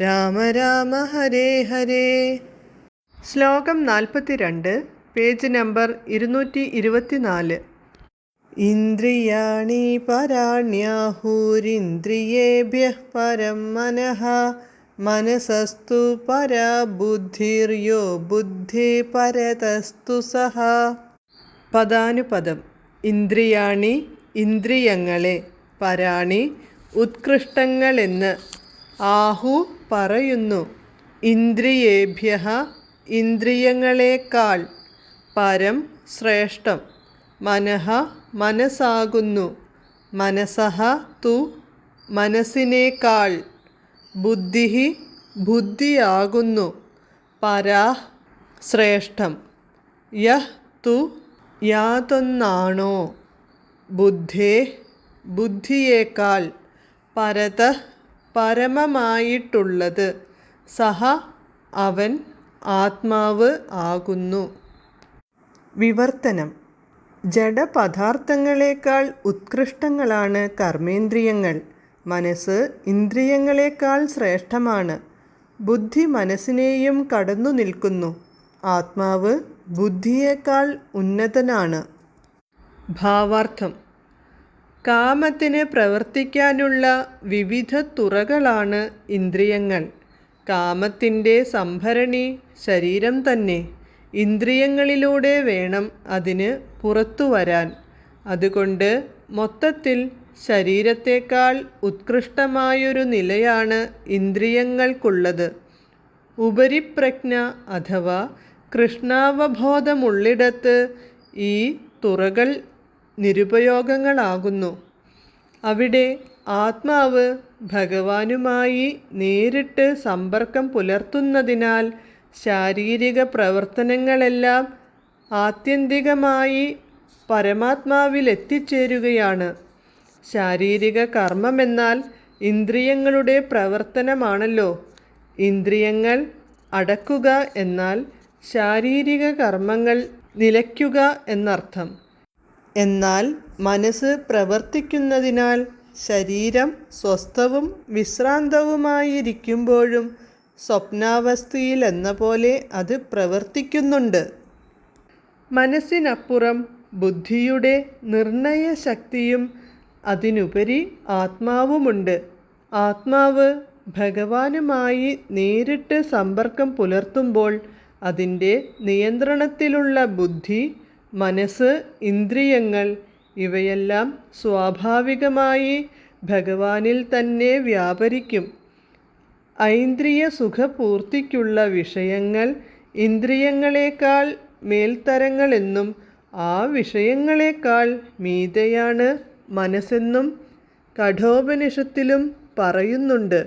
രാമ രാമ ഹരേ ഹരേ. ശ്ലോകം നാൽപ്പത്തിരണ്ട് page number ഇരുന്നൂറ്റി ഇരുപത്തിനാല് ഇന്ദ്രിയാണി പരാണ്യാഹൂരിന്ദ്രിയേഭ്യ പരം മനഃ. മനസസ്തു പരാ ബുദ്ധിർയോ ബുദ്ധി പരതസ്തു സഹ. പദാനുപദം ഇന്ദ്രിയാണി ഇന്ദ്രിയങ്ങളെ പരാണി ഉത്കൃഷ്ടങ്ങളെന്ന്. ആഹു പറയുന്നു. ഇന്ദ്രിയേഭ്യ ഇന്ദ്രിയങ്ങളെക്കാൾ പരം ശ്രേഷ്ഠം. മനഃ മനസ്സാകുന്നു. മനസഹ തു മനസ്സിനേക്കാൾ ബുദ്ധി ബുദ്ധിയാകുന്നു. പരാ ശ്രേഷ്ഠം. യഹ് തു യാതൊന്നാണോ? ബുദ്ധേ ബുദ്ധിയേക്കാൾ പരത പരമമായിട്ടുള്ളത്. സഹ അവൻ ആത്മാവ് ആകുന്നു. വിവർത്തനം. ജഡപദാർത്ഥങ്ങളെക്കാൾ ഉത്കൃഷ്ടങ്ങളാണ് കർമ്മേന്ദ്രിയങ്ങൾ. മനസ്സ് ഇന്ദ്രിയങ്ങളെക്കാൾ ശ്രേഷ്ഠമാണ്. ബുദ്ധി മനസ്സിനെയും കടന്നു നിൽക്കുന്നു. ആത്മാവ് ബുദ്ധിയേക്കാൾ ഉന്നതനാണ്. ഭാവാർത്ഥം. കാമത്തിന് പ്രവർത്തിക്കാനുള്ള വിവിധ തുറകളാണ് ഇന്ദ്രിയങ്ങൾ. കാമത്തിന്റെ സംഭരണി ശരീരം തന്നെ. ഇന്ദ്രിയങ്ങളിലൂടെ വേണം അതിന് പുറത്തു വരാൻ. അതുകൊണ്ട് മൊത്തത്തിൽ ശരീരത്തേക്കാൾ ഉത്കൃഷ്ടമായൊരു നിലയാണ് ഇന്ദ്രിയങ്ങൾക്കുള്ളത്. ഉപരിപ്രജ്ഞ അഥവാ കൃഷ്ണാവബോധമുള്ളിടത്ത് ഈ തുറകൾ നിരുപയോഗങ്ങളാകുന്നു. അവിടെ ആത്മാവ് ഭഗവാനുമായി നേരിട്ട് സമ്പർക്കം പുലർത്തുന്നതിനാൽ ശാരീരിക പ്രവർത്തനങ്ങളെല്ലാം ആത്യന്തികമായി പരമാത്മാവിലെത്തിച്ചേരുകയാണ്. ശാരീരിക കർമ്മമെന്നാൽ ഇന്ദ്രിയങ്ങളുടെ പ്രവർത്തനമാണല്ലോ. ഇന്ദ്രിയങ്ങൾ അടക്കുക എന്നാൽ ശാരീരിക കർമ്മങ്ങൾ നിലയ്ക്കുക എന്നർത്ഥം. എന്നാൽ മനസ്സ് പ്രവർത്തിക്കുന്നതിനാൽ ശരീരം സ്വസ്ഥവും വിശ്രാന്തവുമായിരിക്കുമ്പോഴും സ്വപ്നാവസ്ഥയിലെന്ന പോലെ അത് പ്രവർത്തിക്കുന്നുണ്ട്. മനസ്സിനപ്പുറം ബുദ്ധിയുടെ നിർണയശക്തിയും അതിനുപരി ആത്മാവുമുണ്ട്. ആത്മാവ് ഭഗവാനുമായി നേരിട്ട് സമ്പർക്കം പുലർത്തുമ്പോൾ അതിന്റെ നിയന്ത്രണത്തിലുള്ള ബുദ്ധി മനസ്സ് ഇന്ദ്രിയങ്ങൾ ഇവയെല്ലാം സ്വാഭാവികമായി ഭഗവാനിൽ തന്നെ വ്യാപരിക്കും. ഐന്ദ്രിയ സുഖപൂർത്തിക്കുള്ള വിഷയങ്ങൾ ഇന്ദ്രിയങ്ങളെക്കാൾ മേൽത്തരങ്ങളെന്നും ആ വിഷയങ്ങളെക്കാൾ മീതയാണ് മനസ്സെന്നും കഠോപനിഷത്തിലും പറയുന്നുണ്ട്.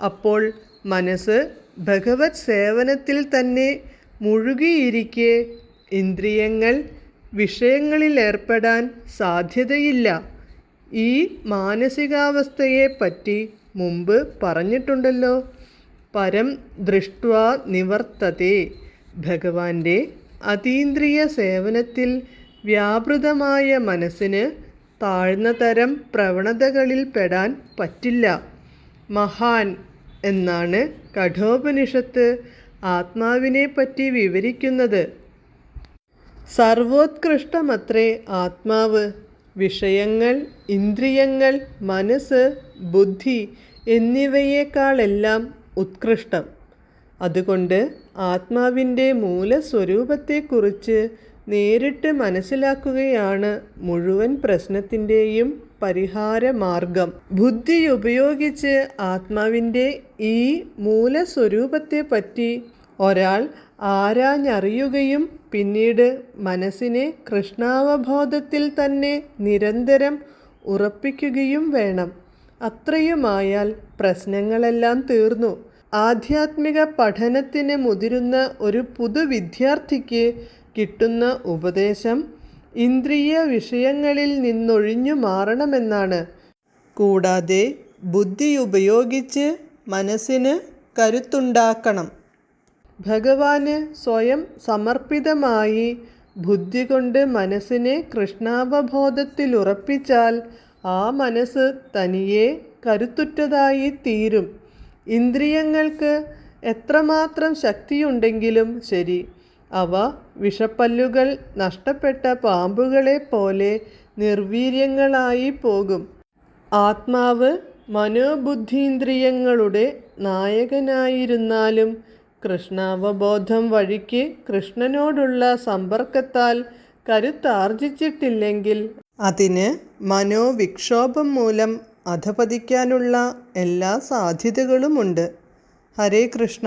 അപ്പോൾ മനസ്സ് ഭഗവത് സേവനത്തിൽ തന്നെ മുഴുകിയിരിക്കെ ഇന്ദ്രിയങ്ങൾ വിഷയങ്ങളിലേർപ്പെടാൻ സാധ്യതയില്ല. ഈ മാനസികാവസ്ഥയെപ്പറ്റി മുമ്പ് പറഞ്ഞിട്ടുണ്ടല്ലോ. പരം ദൃഷ്ട്വാ നിവർത്തതേ. ഭഗവാന്റെ അതീന്ദ്രിയ സേവനത്തിൽ വ്യാപൃതമായ മനസ്സിന് താഴ്ന്ന തരം പ്രവണതകളിൽ പെടാൻ പറ്റില്ല. മഹാൻ എന്നാണ് കഠോപനിഷത്ത് ആത്മാവിനെ പറ്റി വിവരിക്കുന്നത്. സർവോത്കൃഷ്ടമത്രേ ആത്മാവ്. വിഷയങ്ങൾ ഇന്ദ്രിയങ്ങൾ മനസ്സ് ബുദ്ധി എന്നിവയേക്കാളെല്ലാം ഉത്കൃഷ്ടം. അതുകൊണ്ട് ആത്മാവിന്റെ മൂലസ്വരൂപത്തെക്കുറിച്ച് നേരിട്ട് മനസ്സിലാക്കുകയാണ് മുഴുവൻ പ്രശ്നത്തിന്റെയും പരിഹാരമാർഗം. ബുദ്ധി ഉപയോഗിച്ച് ആത്മാവിന്റെ ഈ മൂലസ്വരൂപത്തെപ്പറ്റി ഒരാൾ ആരാഞ്ഞറിയുകയും പിന്നീട് മനസ്സിനെ കൃഷ്ണാവബോധത്തിൽ തന്നെ നിരന്തരം ഉറപ്പിക്കുകയും വേണം. അത്രയുമായാൽ പ്രശ്നങ്ങളെല്ലാം തീർന്നു. ആധ്യാത്മിക പഠനത്തിന് മുതിരുന്ന ഒരു പുതു വിദ്യാർത്ഥിക്ക് കിട്ടുന്ന ഉപദേശം ഇന്ദ്രിയ വിഷയങ്ങളിൽ നിന്നൊഴിഞ്ഞു മാറണമെന്നാണ്. കൂടാതെ ബുദ്ധി ഉപയോഗിച്ച് മനസ്സിന് കരുത്തുണ്ടാക്കണം. ഭഗവാന് സ്വയം സമർപ്പിതമായി ബുദ്ധി കൊണ്ട് മനസ്സിനെ കൃഷ്ണാവബോധത്തിലുറപ്പിച്ചാൽ ആ മനസ്സ് തനിയെ കരുത്തുറ്റതായി തീരും. ഇന്ദ്രിയങ്ങൾക്ക് എത്രമാത്രം ശക്തിയുണ്ടെങ്കിലും ശരി അവ വിഷപ്പല്ലുകൾ നഷ്ടപ്പെട്ട പാമ്പുകളെ പോലെ നിർവീര്യങ്ങളായി പോകും. ആത്മാവ് മനോബുദ്ധീന്ദ്രിയങ്ങളുടെ നായകനായിരുന്നാലും കൃഷ്ണാവബോധം വഴിക്ക് കൃഷ്ണനോടുള്ള സമ്പർക്കത്താൽ കരുത്താർജിച്ചിട്ടില്ലെങ്കിൽ അതിന് മനോവിക്ഷോഭം മൂലം അധപതിക്കാനുള്ള എല്ലാ സാധ്യതകളുമുണ്ട്. ഹരേ കൃഷ്ണ.